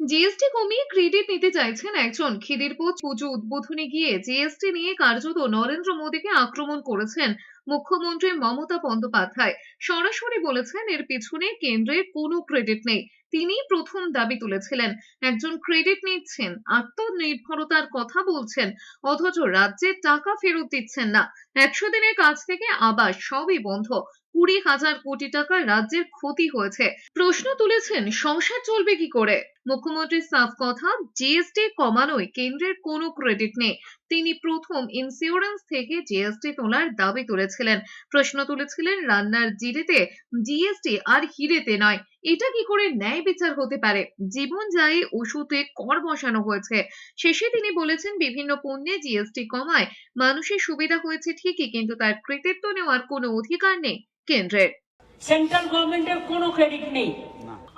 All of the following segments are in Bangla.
জিএসটি কমিয়ে ক্রেডিট নিতে চাইছেন একজন। খিদিরপুর পুজো উদ্বোধনে গিয়ে জিএসটি নিয়ে কার্যত নরেন্দ্র মোদীকে আক্রমণ করেছেন মুখ্যমন্ত্রী মমতা বন্দ্যোপাধ্যায়। সরাসরি বলেছেন, এর পিছনে কেন্দ্রের কোনো ক্রেডিট নেই। তিনি প্রথম দাবি তুলেছিলেন। একজন ক্রেডিট নিচ্ছেন, আত্মনির্ভরতার কথা বলছেন, অথচ রাজ্যের টাকা ফেরত দিচ্ছেন না। একশো দিনের কাজ থেকে আবার সবই বন্ধ। কুড়ি হাজার কোটি টাকা রাজ্যের ক্ষতি হয়েছে। প্রশ্ন তুলেছেন, সংসার চলবে কি করে? মুখ্যমন্ত্রীর সাফ কথা জিএসটি কমানোয় কেন্দ্রের কোনো ক্রেডিট নেই। তিনি প্রথম ইন্স্যুরেন্স থেকে জিএসটি তোলার দাবি তুলেছিলেন। প্রশ্ন তুলেছিলেন রান্নার জিরেতে জিএসটি আর হিরেতে নয়। এটা কি করে ন্যায় বিচার হতে পারে? জীবন যায়, ওষুধে কর বসানো হয়েছে। শেষে তিনি বলেছেন, বিভিন্ন পণ্যে জিএসটি কমায়, মানুষের সুবিধা হয়েছে ঠিকই, কিন্তু তার কৃতিত্ব নেওয়ার কোনো অধিকার নেই কেন্দ্রের। সেন্ট্রাল গভর্নমেন্টের কোনো ক্রেডিট নেই।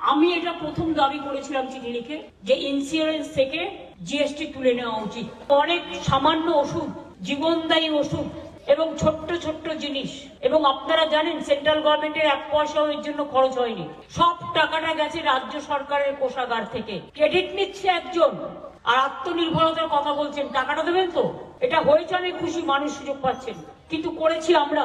আমি এটা প্রথম দাবি করেছিলাম চিঠি লিখে যে ইন্স্যুরেন্স থেকে জিএসটি তুলে নেওয়া উচিত। অনেক সামান্য ওষুধ, জীবনদায়ী ওষুধ এবং ছোট্ট ছোট্ট জিনিস। এবং আপনারা জানেন সেন্ট্রাল গভর্নমেন্টের এক পয়সাও এর জন্য খরচ হয়নি। সব টাকাটা গেছে রাজ্য সরকারের কোষাগার থেকে। ক্রেডিট নিচ্ছে একজন আর আত্মনির্ভরতার কথা বলছেন। টাকাটা দেবেন তো? এটা হয়েছে অনেক খুশি, মানুষ সুযোগ পাচ্ছেন। কিন্তু করেছি আমরা।